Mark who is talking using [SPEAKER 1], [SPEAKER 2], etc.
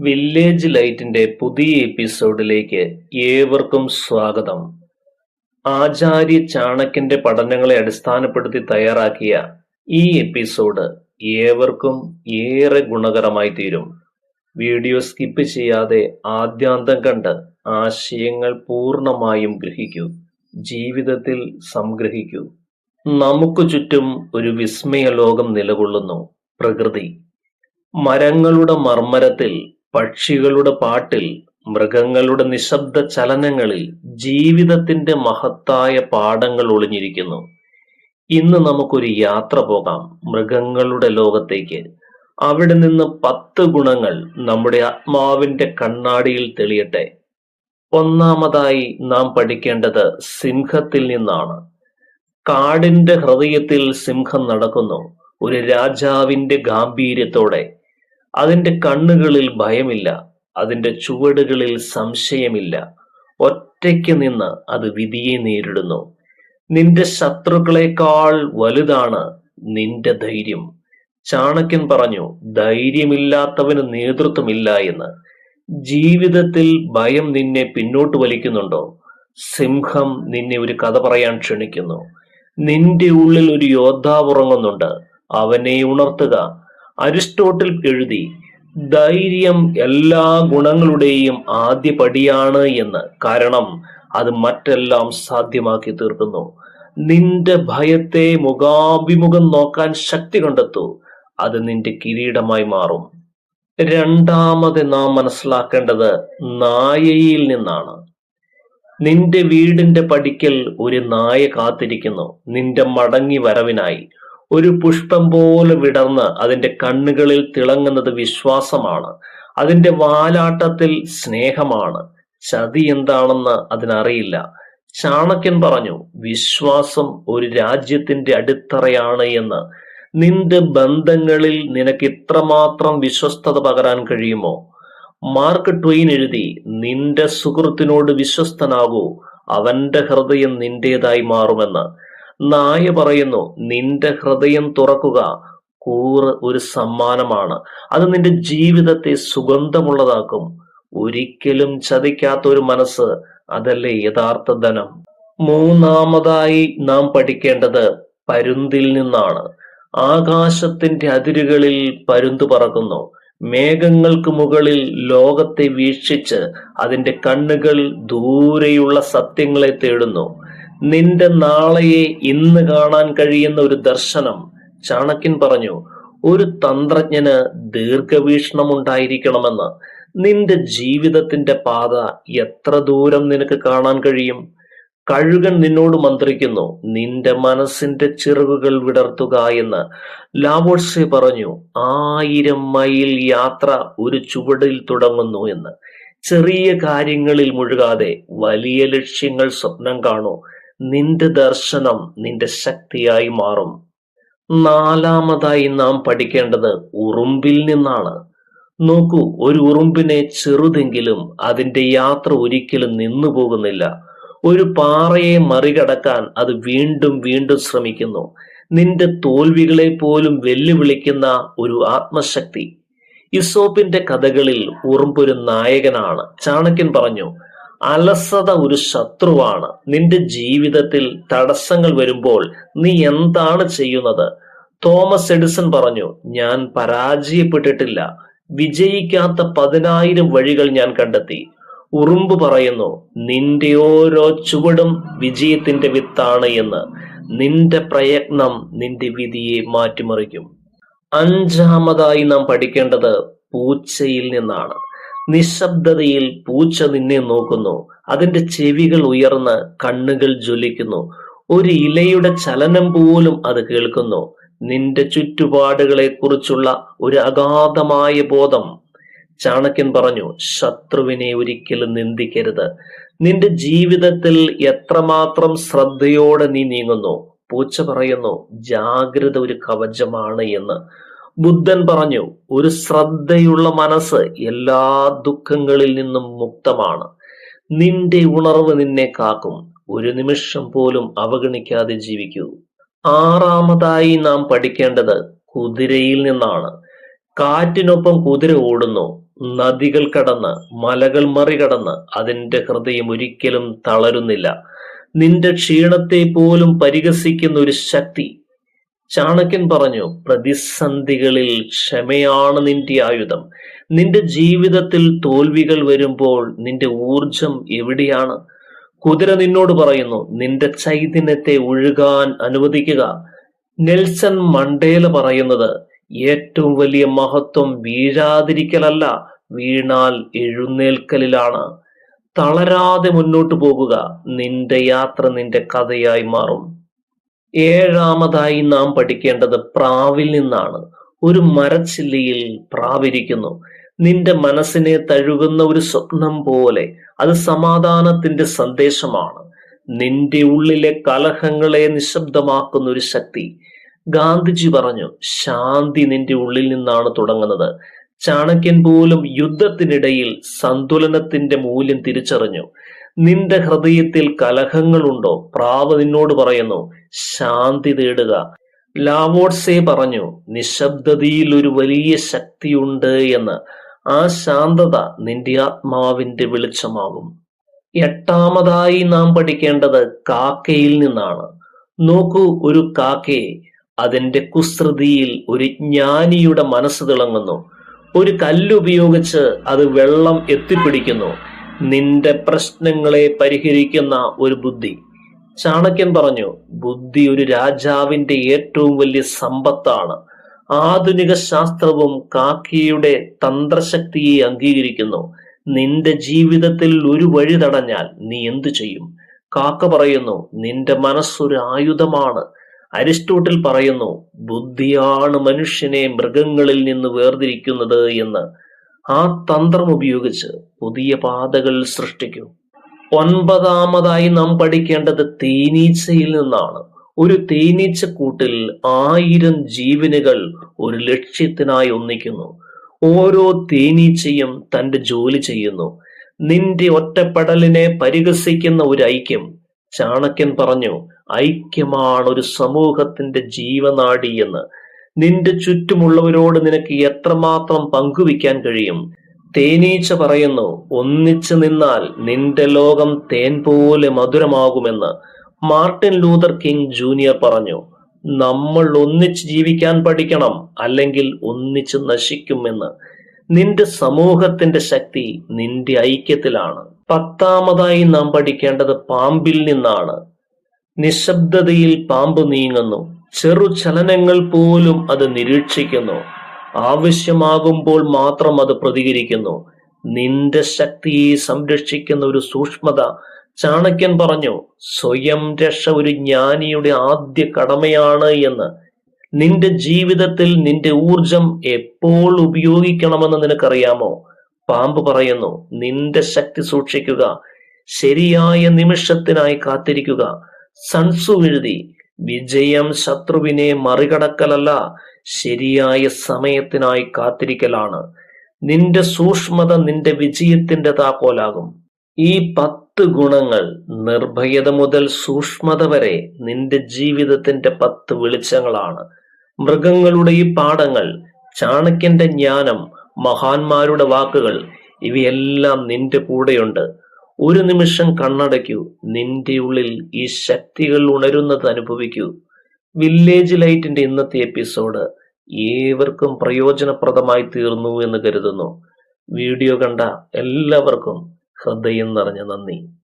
[SPEAKER 1] Village ലൈറ്റിന്റെ പുതിയ എപ്പിസോഡിലേക്ക് ഏവർക്കും സ്വാഗതം. ആചാര്യ ചാണക്യന്റെ പഠനങ്ങളെ അടിസ്ഥാനപ്പെടുത്തി തയ്യാറാക്കിയ ഈ എപ്പിസോഡ് ഏവർക്കും ഏറെ ഗുണകരമായി തീരും. വീഡിയോ സ്കിപ്പ് ചെയ്യാതെ ആദ്യാന്തം കണ്ട് ആശയങ്ങൾ പൂർണമായും ഗ്രഹിക്കൂ. ജീവിതത്തിൽ സംഗ്രഹിക്കൂ. നമുക്ക് ചുറ്റും ഒരു വിസ്മയ ലോകം നിലകൊള്ളുന്നു. പ്രകൃതി. മരങ്ങളുടെ മർമ്മരത്തിൽ പക്ഷികളുടെ പാട്ടിൽ മൃഗങ്ങളുടെ നിശബ്ദ ചലനങ്ങളിൽ ജീവിതത്തിന്റെ മഹത്തായ പാഠങ്ങൾ ഒളിഞ്ഞിരിക്കുന്നു. ഇന്ന് നമുക്കൊരു യാത്ര പോകാം മൃഗങ്ങളുടെ ലോകത്തേക്ക്. അവിടെ നിന്ന് പത്ത് ഗുണങ്ങൾ നമ്മുടെ ആത്മാവിന്റെ കണ്ണാടിയിൽ തെളിയട്ടെ. ഒന്നാമതായി നാം പഠിക്കേണ്ടത് സിംഹത്തിൽ നിന്നാണ്. കാടിന്റെ ഹൃദയത്തിൽ സിംഹം നടക്കുന്നു. ഒരു രാജാവിന്റെ ഗാംഭീര്യത്തോടെ അതിന്റെ കണ്ണുകളിൽ ഭയമില്ല അതിന്റെ ചുവടുകളിൽ സംശയമില്ല. ഒറ്റയ്ക്ക് നിന്ന് അത് വിധിയെ നേരിടുന്നു. നിന്റെ ശത്രുക്കളെക്കാൾ വലുതാണ് നിന്റെ ധൈര്യം. ചാണക്യൻ പറഞ്ഞു ധൈര്യമില്ലാത്തവന് നേതൃത്വമില്ല എന്ന്. ജീവിതത്തിൽ ഭയം നിന്നെ പിന്നോട്ട് വലിക്കുന്നുണ്ടോ? സിംഹം നിന്നെ ഒരു കഥ പറയാൻ ക്ഷണിക്കുന്നു. നിന്റെ ഉള്ളിൽ ഒരു യോദ്ധാവ് ഉറങ്ങുന്നുണ്ട്. അവനെ ഉണർത്തുക. അരിസ്റ്റോട്ടിൽ എഴുതി ധൈര്യം എല്ലാ ഗുണങ്ങളുടെയും ആദ്യ പടിയാണ് എന്ന്. കാരണം അത് മറ്റെല്ലാം സാധ്യമാക്കി തീർക്കുന്നു. നിന്റെ ഭയത്തെ മുഖാഭിമുഖം നോക്കാൻ ശക്തി കണ്ടെത്തൂ. അത് നിന്റെ കിരീടമായി മാറും. രണ്ടാമത് നാം മനസ്സിലാക്കേണ്ടത് നായയിൽ നിന്നാണ്. നിന്റെ വീടിന്റെ പടിക്കൽ ഒരു നായ കാത്തിരിക്കുന്നു. നിന്റെ മടങ്ങി വരവിനായി. ഒരു പുഷ്പം പോലെ വിടർന്ന് അതിന്റെ കണ്ണുകളിൽ തിളങ്ങുന്നത് വിശ്വാസമാണ്. അതിന്റെ വാലാട്ടത്തിൽ സ്നേഹമാണ്. ചതി എന്താണെന്ന് അതിനറിയില്ല. ചാണക്യൻ പറഞ്ഞു വിശ്വാസം ഒരു രാജ്യത്തിന്റെ അടിത്തറയാണ് എന്ന്. നിന്റെ ബന്ധങ്ങളിൽ നിനക്ക് ഇത്രമാത്രം വിശ്വസ്തത പകരാൻ കഴിയുമോ? മാർക്ക് ട്വെയിൻ എഴുതി നിന്റെ സുഹൃത്തിനോട് വിശ്വസ്തനാകൂ. അവന്റെ ഹൃദയം നിന്റേതായി മാറുമെന്ന്. നായ പറയുന്നു നിന്റെ ഹൃദയം തുറക്കുക കൂറ് ഒരു സമ്മാനമാണ്. അത് നിന്റെ ജീവിതത്തെ സുഗന്ധമുള്ളതാക്കും. ഒരിക്കലും ചതിക്കാത്ത ഒരു മനസ്സ് അതല്ലേ യഥാർത്ഥ ധനം? മൂന്നാമതായി നാം പഠിക്കേണ്ടത് പരുന്തിൽ നിന്നാണ്. ആകാശത്തിന്റെ അതിരുകളിൽ പരുന്തു പറക്കുന്നു. മേഘങ്ങൾക്ക് മുകളിൽ ലോകത്തെ വീക്ഷിച്ച് അതിന്റെ കണ്ണുകൾ ദൂരെയുള്ള സത്യങ്ങളെ തേടുന്നു. നിന്റെ നാളെയെ ഇന്ന് കാണാൻ കഴിയുന്ന ഒരു ദർശനം ചാണക്യൻ പറഞ്ഞു ഒരു തന്ത്രജ്ഞന് ദീർഘവീക്ഷണം ഉണ്ടായിരിക്കണമെന്ന് നിന്റെ ജീവിതത്തിന്റെ പാത എത്ര ദൂരം നിനക്ക് കാണാൻ കഴിയും? കഴുകൻ നിന്നോട് മന്ത്രിക്കുന്നു നിന്റെ മനസ്സിന്റെ ചിറകുകൾ വിടർത്തുക എന്ന്. ലാവോട്സെ പറഞ്ഞു ആയിരം മൈൽ യാത്ര ഒരു ചുവടിൽ തുടങ്ങുന്നു എന്ന്. ചെറിയ കാര്യങ്ങളിൽ മുഴുകാതെ വലിയ ലക്ഷ്യങ്ങൾ സ്വപ്നം കാണൂ. നിന്റെ ദർശനം നിന്റെ ശക്തിയായി മാറും. നാലാമതായി നാം പഠിക്കേണ്ടത് ഉറുമ്പിൽ നിന്നാണ്. നോക്കൂ ഒരു ഉറുമ്പിനെ ചെറുതെങ്കിലും അതിന്റെ യാത്ര ഒരിക്കലും നിന്നു പോകുന്നില്ല. ഒരു പാറയെ മറികടക്കാൻ അത് വീണ്ടും വീണ്ടും ശ്രമിക്കുന്നു. നിന്റെ തോൽവികളെ പോലും വെല്ലുവിളിക്കുന്ന ഒരു ആത്മശക്തി. ഇസോപ്പിന്റെ കഥകളിൽ ഉറുമ്പൊരു നായകനാണ്. ചാണക്യൻ പറഞ്ഞു അലസത ഒരു ശത്രുവാണ്. നിന്റെ ജീവിതത്തിൽ തടസ്സങ്ങൾ വരുമ്പോൾ നീ എന്താണ് ചെയ്യുന്നത്? തോമസ് എഡിസൺ പറഞ്ഞു ഞാൻ പരാജയപ്പെട്ടിട്ടില്ല. വിജയിക്കാത്ത പതിനായിരം വഴികൾ ഞാൻ കണ്ടെത്തി. ഉറുമ്പ് പറയുന്നു നിന്റെ ഓരോ ചുവടും വിജയത്തിന്റെ വിത്താണ് എന്ന്. നിന്റെ പ്രയത്നം നിന്റെ വിധിയെ മാറ്റിമറിക്കും. അഞ്ചാമതായി നാം പഠിക്കേണ്ടത് പൂച്ചയിൽ നിന്നാണ്. നിശബ്ദതയിൽ പൂച്ച നിന്നെ നോക്കുന്നു. അതിന്റെ ചെവികൾ ഉയർന്ന് കണ്ണുകൾ ജ്വലിക്കുന്നു. ഒരു ഇലയുടെ ചലനം പോലും അത് കേൾക്കുന്നു. നിന്റെ ചുറ്റുപാടുകളെ കുറിച്ചുള്ള ഒരു അഗാധമായ ബോധം. ചാണക്യൻ പറഞ്ഞു ശത്രുവിനെ ഒരിക്കലും നിന്ദിക്കരുത്. നിന്റെ ജീവിതത്തിൽ എത്രമാത്രം ശ്രദ്ധയോടെ നീ നീങ്ങുന്നു? പൂച്ച പറയുന്നു ജാഗ്രത ഒരു കവചമാണ് എന്ന്. ബുദ്ധൻ പറഞ്ഞു ഒരു ശ്രദ്ധയുള്ള മനസ്സ് എല്ലാ ദുഃഖങ്ങളിൽ നിന്നും മുക്തമാണ്. നിന്റെ ഉണർവ് നിന്നെ കാക്കും. ഒരു നിമിഷം പോലും അവഗണിക്കാതെ ജീവിക്കൂ. ആറാമതായി നാം പഠിക്കേണ്ടത് കുതിരയിൽ നിന്നാണ്. കാറ്റിനൊപ്പം കുതിര ഓടുന്നു. നദികൾ കടന്ന് മലകൾ മറികടന്ന് അതിന്റെ ഹൃദയം ഒരിക്കലും തളരുന്നില്ല. നിന്റെ ക്ഷീണത്തെ പോലും പരിഹസിക്കുന്ന ഒരു ശക്തി ചാണക്യൻ പറഞ്ഞു പ്രതിസന്ധികളിൽ ക്ഷമയാണ് നിന്റെ ആയുധം. നിന്റെ ജീവിതത്തിൽ തോൽവികൾ വരുമ്പോൾ നിന്റെ ഊർജം എവിടെയാണ്? കുതിര നിന്നോട് പറയുന്നു നിന്റെ ചൈതന്യത്തെ ഒഴുകാൻ അനുവദിക്കുക. നെൽസൺ മണ്ടേല പറയുന്നത് ഏറ്റവും വലിയ മഹത്വം വീഴാതിരിക്കലല്ല വീണാൽ എഴുന്നേൽക്കലിലാണ്. തളരാതെ മുന്നോട്ട് പോകുക. നിന്റെ യാത്ര നിന്റെ കഥയായി മാറും. ഏഴാമതായി നാം പഠിക്കേണ്ടത് പ്രാവിൽ നിന്നാണ്. ഒരു മരച്ചില്ലയിൽ പ്രാവിരിക്കുന്നു. നിന്റെ മനസ്സിനെ തഴുകുന്ന ഒരു സ്വപ്നം പോലെ അത് സമാധാനത്തിന്റെ സന്ദേശമാണ്. നിന്റെ ഉള്ളിലെ കലഹങ്ങളെ നിശബ്ദമാക്കുന്ന ഒരു ശക്തി. ഗാന്ധിജി പറഞ്ഞു ശാന്തി നിന്റെ ഉള്ളിൽ നിന്നാണ് തുടങ്ങുന്നത്. ചാണക്യൻ പോലും യുദ്ധത്തിനിടയിൽ സന്തുലനത്തിന്റെ മൂല്യം തിരിച്ചറിഞ്ഞു. നിന്റെ ഹൃദയത്തിൽ കലഹങ്ങളുണ്ടോ? പ്രാവ് നിന്നോട് പറയുന്നു ശാന്തി തേടുക. ലാവോട്സെ പറഞ്ഞു നിശബ്ദതയിൽ ഒരു വലിയ ശക്തിയുണ്ട് എന്ന്. ആ ശാന്തത നിന്റെ ആത്മാവിന്റെ വെളിച്ചമാകും. എട്ടാമതായി നാം പഠിക്കേണ്ടത് കാക്കയിൽ നിന്നാണ്. നോക്കൂ ഒരു കാക്കയെ അതിന്റെ കുസൃതിയിൽ ഒരു ജ്ഞാനിയുടെ മനസ്സ് തിളങ്ങുന്നു. ഒരു കല്ലുപയോഗിച്ച് അത് വെള്ളം എത്തിപ്പിടിക്കുന്നു. നിന്റെ പ്രശ്നങ്ങളെ പരിഹരിക്കുന്ന ഒരു ബുദ്ധി. ചാണക്യൻ പറഞ്ഞു ബുദ്ധി ഒരു രാജാവിന്റെ ഏറ്റവും വലിയ സമ്പത്താണ്. ആധുനിക ശാസ്ത്രവും കാക്കിയുടെ തന്ത്രശക്തിയെ അംഗീകരിക്കുന്നു. നിന്റെ ജീവിതത്തിൽ ഒരു വഴി തടഞ്ഞാൽ നീ എന്തു ചെയ്യും? കാക്ക പറയുന്നു നിന്റെ മനസ്സൊരു ആയുധമാണ്. അരിസ്റ്റോട്ടിൽ പറയുന്നു ബുദ്ധിയാണ് മനുഷ്യനെ മൃഗങ്ങളിൽ നിന്ന് വേർതിരിക്കുന്നത് എന്ന്. ആ തന്ത്രം ഉപയോഗിച്ച് പുതിയ പാതകൾ സൃഷ്ടിക്കൂ. ഒൻപതാമതായി നാം പഠിക്കേണ്ടത് തേനീച്ചയിൽ നിന്നാണ്. ഒരു തേനീച്ചക്കൂട്ടിൽ ആയിരം ജീവനുകൾ ഒരു ലക്ഷ്യത്തിനായി ഒന്നിക്കുന്നു. ഓരോ തേനീച്ചയും തന്റെ ജോലി ചെയ്യുന്നു. നിന്റെ ഒറ്റപ്പെടലിനെ പരിഹസിക്കുന്ന ഒരു ഐക്യം. ചാണക്യൻ പറഞ്ഞു ഐക്യമാണ് ഒരു സമൂഹത്തിന്റെ ജീവനാടി എന്ന്. നിന്റെ ചുറ്റുമുള്ളവരോട് നിനക്ക് എത്രമാത്രം പങ്കുവയ്ക്കാൻ കഴിയും? തേനീച്ച പറയുന്നു ഒന്നിച്ചു നിന്നാൽ നിന്റെ ലോകം തേൻ പോലെ മധുരമാകുമെന്ന്. മാർട്ടിൻ ലൂതർ കിങ് ജൂനിയർ പറഞ്ഞു നമ്മൾ ഒന്നിച്ച് ജീവിക്കാൻ പഠിക്കണം അല്ലെങ്കിൽ ഒന്നിച്ച് നശിക്കുമെന്ന്. നിന്റെ സമൂഹത്തിന്റെ ശക്തി നിന്റെ ഐക്യത്തിലാണ്. പത്താമതായി നാം പഠിക്കേണ്ടത് പാമ്പിൽ നിന്നാണ്. നിശബ്ദതയിൽ പാമ്പ് നീങ്ങുന്നു. ചെറു ചലനങ്ങൾ പോലും അത് നിരീക്ഷിക്കുന്നു. ആവശ്യമാകുമ്പോൾ മാത്രം അത് പ്രതികരിക്കുന്നു. നിന്റെ ശക്തിയെ സംരക്ഷിക്കുന്ന ഒരു സൂക്ഷ്മത. ചാണക്യൻ പറഞ്ഞു സ്വയം രക്ഷ ഒരു ജ്ഞാനിയുടെ ആദ്യ കടമയാണ് എന്ന്. നിന്റെ ജീവിതത്തിൽ നിന്റെ ഊർജം എപ്പോൾ ഉപയോഗിക്കണമെന്ന് നിനക്കറിയാമോ? പാമ്പ് പറയുന്നു നിന്റെ ശക്തി സൂക്ഷിക്കുക. ശരിയായ നിമിഷത്തിനായി കാത്തിരിക്കുക. സൺസു എഴുതി വിജയം ശത്രുവിനെ മറികടക്കലല്ല ശരിയായ സമയത്തിനായി കാത്തിരിക്കലാണ്. നിന്റെ സൂക്ഷ്മത നിന്റെ വിജയത്തിന്റെ താക്കോലാകും ഈ പത്ത് ഗുണങ്ങൾ നിർഭയത മുതൽ സൂക്ഷ്മത വരെ നിന്റെ ജീവിതത്തിന്റെ പത്ത് വെളിച്ചങ്ങളാണ്. മൃഗങ്ങളുടെ ഈ പാഠങ്ങൾ ചാണക്യന്റെ ജ്ഞാനം മഹാന്മാരുടെ വാക്കുകൾ ഇവയെല്ലാം നിന്റെ കൂടെയുണ്ട്. ഒരു നിമിഷം കണ്ണടയ്ക്കൂ. നിന്റെ ഉള്ളിൽ ഈ ശക്തികൾ ഉണരുന്നത് അനുഭവിക്കൂ. വില്ലേജ് ലൈറ്റിന്റെ ഇന്നത്തെ എപ്പിസോഡ് ഏവർക്കും പ്രയോജനപ്രദമായി തീർന്നു എന്ന് കരുതുന്നു. വീഡിയോ കണ്ട എല്ലാവർക്കും ഹൃദയം നിറഞ്ഞ നന്ദി.